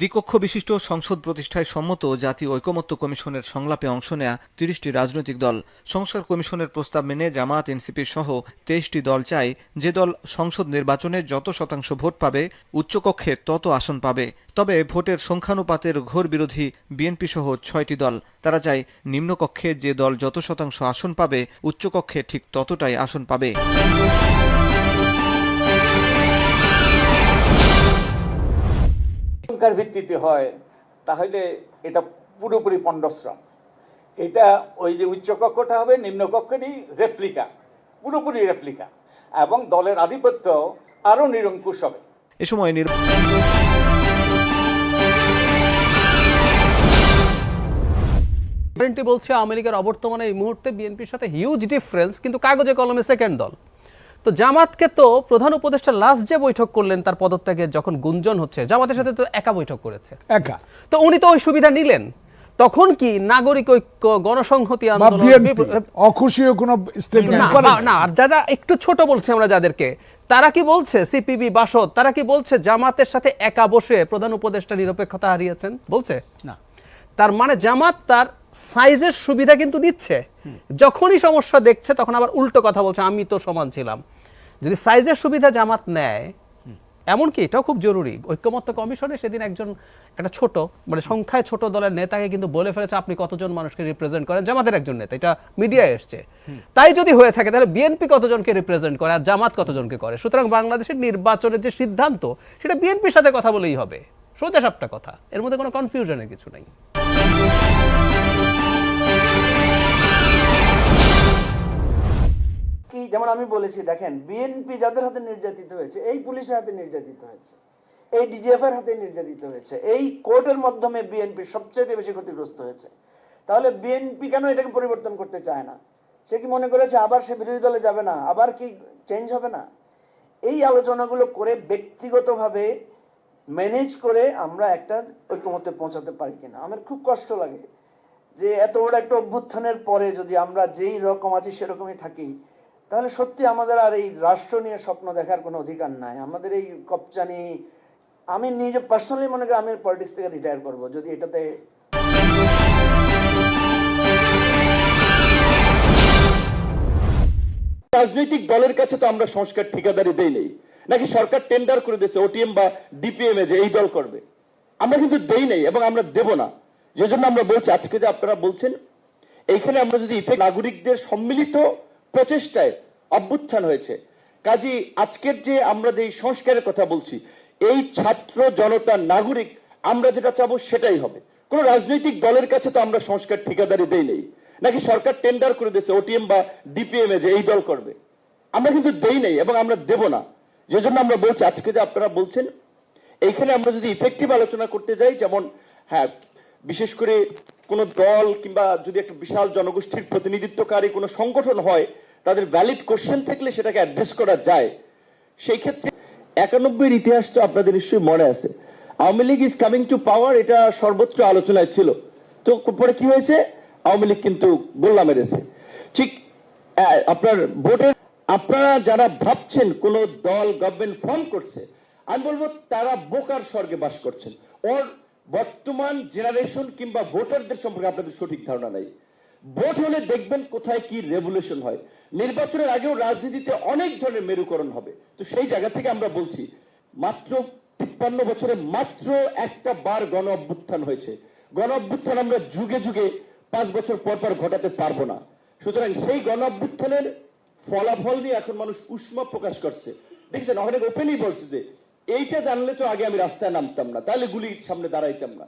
দ্বিকক্ষ বিশিষ্ট সংসদ প্রতিষ্ঠায় সম্মত জাতীয় ঐকমত্য কমিশনের সংলাপে অংশ নেয়া তিরিশটি রাজনৈতিক দল। সংস্কার কমিশনের প্রস্তাব মেনে জামাত এনসিপি সহ তেইশটি দল চায় যে দল সংসদ নির্বাচনে যত শতাংশ ভোট পাবে, উচ্চকক্ষে তত আসন পাবে। তবে ভোটের সংখ্যানুপাতের ঘোর বিরোধী বিএনপি সহ ছয়টি দল। তারা চায় নিম্নকক্ষে যে দল যত শতাংশ আসন পাবে, উচ্চকক্ষে ঠিক ততটাই আসন পাবে। সংখ্যার ভিত্তিতে হয় তাহলে এটা পুরোপুরি পণ্ডশ্রম। এটা ওই যে উচ্চকক্ষটা হবে নিম্নকক্ষেরই রেপ্লিকা পুরোপুরি রেপ্লিকা এবং দলের আধিপত্য আরও নিরঙ্কুশ হবে। এ সময় নির বলছে আমেরিকার অবর্তমানে এই মুহূর্তে বিএনপির সাথে হিউজ ডিফারেন্স কিন্তু কাগজে কলমে সেকেন্ড দল। তো জামাতকে তো প্রধান উপদেষ্টা লাস্ট যে বৈঠক করলেন তার পদত্যাগে যখন গুঞ্জন হচ্ছে জামাতের সাথে তো একা বৈঠক করেছে। একা। তো উনি তো ওই সুবিধা নিলেন। তখন কি নাগরিক ঐক্য গণসংহতি আন্দোলন অখুশিও কোনো স্টেটমেন্ট না, না, না আর যারা একটু ছোট বলছে আমরা যাদেরকে। তারা কি বলছে সিপিবি বাসদ তারা কি বলছে জামাতের সাথে একা বসে প্রধান উপদেষ্টা নিরপেক্ষতা হারিয়েছেন? বলছে? না। তার মানে জামাত তার সাইজের সুবিধা কিন্তু নিচ্ছে যখনই সমস্যা দেখছে তখন আবার উল্টো কথা বলছে আমি তো সমান ছিলাম। যদি সাইজের সুবিধা জামাত নেয় এমনকি এটাও খুব জরুরি। ঐক্যমত্য কমিশনে সেদিন একজন একটা ছোট মানে সংখ্যায় ছোট দলের নেতাকে কিন্তু বলে ফেলেছে আপনি কতজন মানুষকে রিপ্রেজেন্ট করেন? জামাতের একজন নেতা এটা মিডিয়ায় এসছে। তাই যদি হয়ে থাকে তাহলে বিএনপি কতজনকে রিপ্রেজেন্ট করে আর জামাত কতজনকে করে? সুতরাং বাংলাদেশের নির্বাচনের যে সিদ্ধান্ত সেটা বিএনপির সাথে কথা বলেই হবে। সোজা সাপটা কথা। এর মধ্যে কোনো কনফিউশনের কিছু নেই। আমি বলেছি, দেখেন বিএনপি যাদের হাতে নির্যাতিত হয়েছে, এই পুলিশের হাতে নির্যাতিত হয়েছে, এই ডিজিএফ এর হাতে নির্যাতিত হয়েছে, এই কোর্টের মাধ্যমে বিএনপি সবচেয়ে বেশি ক্ষতিগ্রস্ত হয়েছে। তাহলে বিএনপি কেন এটাকে পরিবর্তন করতে চায় না? সে কি মনে করেছে, আবার সে বিরোধী দলে যাবে না? আবার কি চেঞ্জ হবে না? এই আলোচনাগুলো করে ব্যক্তিগতভাবে ম্যানেজ করে আমরা একটা ঐক্যমতে পৌঁছাতে পারি কিনা? আমার খুব কষ্ট লাগে যে এত বড় একটা অভ্যুত্থানের পরে যদি আমরা যেই রকম আছি সেরকমই থাকি তাহলে সত্যি আমাদের আর এই রাষ্ট্র নিয়ে স্বপ্ন দেখার কোনো অধিকার নাই। আমাদের এই কপচানি, আমি নিজে পার্সোনালি মনে করি আমি পলিটিক্স থেকে রিটায়ার করব, যদি এটাতে রাজনৈতিক দলের কাছে তো আমরা সংস্কার ঠিকাদারি দেই নেই। নাকি সরকার টেন্ডার করে দিয়েছে ওটিএম বা ডিপিএম এ যে এই দল করবে? আমরা কিন্তু দেই নেই এবং আমরা দেব না। যে জন্য আমরা বলছি, আজকে যে আপনারা বলছেন, এইখানে আমরা যদি নাগরিকদের সম্মিলিত প্রচেষ্টায় অভ্যুত্থান হয়েছে। কাজী আজকের যে আমরা যে সংস্কারের কথা বলছি, এই ছাত্র জনতা নাগরিক আমরা যেটা চাবো সেটাই হবে। কোন রাজনৈতিক দলের কাছে তো আমরা সংস্কার ঠিকাদারি দেই নেই। নাকি সরকার টেন্ডার করে দিয়েছে ওটিএম বা ডিপিএম এ যে এই দল করবে। আমরা কিন্তু দেই নেই এবং আমরা দেব না। যে জন্য আমরা বলছি, আজকে যে আপনারা বলছেন, এইখানে আমরা যদি ইফেক্টিভ আলোচনা করতে যাই, যেমন হ্যাঁ বিশেষ করে কোনো দল কিংবা যদি একটা বিশাল জনগোষ্ঠীর প্রতিনিধিত্বকারী কোনো সংগঠন হয়, তাদের ভ্যালিড কোশ্চেন থাকলে সেটাকে অ্যাড্রেস করা যায়। সেই ক্ষেত্রে একানব্বইয়ের ইতিহাস তো আপনাদের নিশ্চয়ই মনে আছে। Awami League is coming to power এটা সর্বোচ্চ আলোচনায় ছিল। তো পরে কি হয়েছে? আওয়ামী লীগ কিন্তু গোল্লা মেরেছে। ঠিক আপনার ভোটের, আপনারা যারা ভাবছেন কোন দল গভর্নমেন্ট ফর্ম করছে, আমি বলব তারা বোকার স্বর্গে বাস করছেন। ওর বর্তমান জেনারেশন কিংবা ভোটারদের সম্পর্কে আপনাদের সঠিক ধারণা নাই। ভোট হলে দেখবেন কোথায় কি রেভুলেশন হয়। নির্বাচনের আগেও রাজনীতিতে অনেক ধরনের মেরুকরণ হবে। তো সেই জায়গা থেকে আমরা বলছি, মাত্র তিপ্পান্ন বছরে মাত্র একটা বার গণ অভ্যুত্থান হয়েছে। গণ অভ্যুত্থান আমরা যুগে যুগে পাঁচ বছর পর পর ঘটাতে পারব না। সুতরাং সেই গণ অভ্যুত্থানের ফলাফল নিয়ে এখন মানুষ উষ্মা প্রকাশ করছে। দেখছেন, অনেক ওপেনই বলছে যে এইটা জানলে তো আগে আমি রাস্তায় নামতাম না তাহলে গুলির সামনে দাঁড়াইতাম না।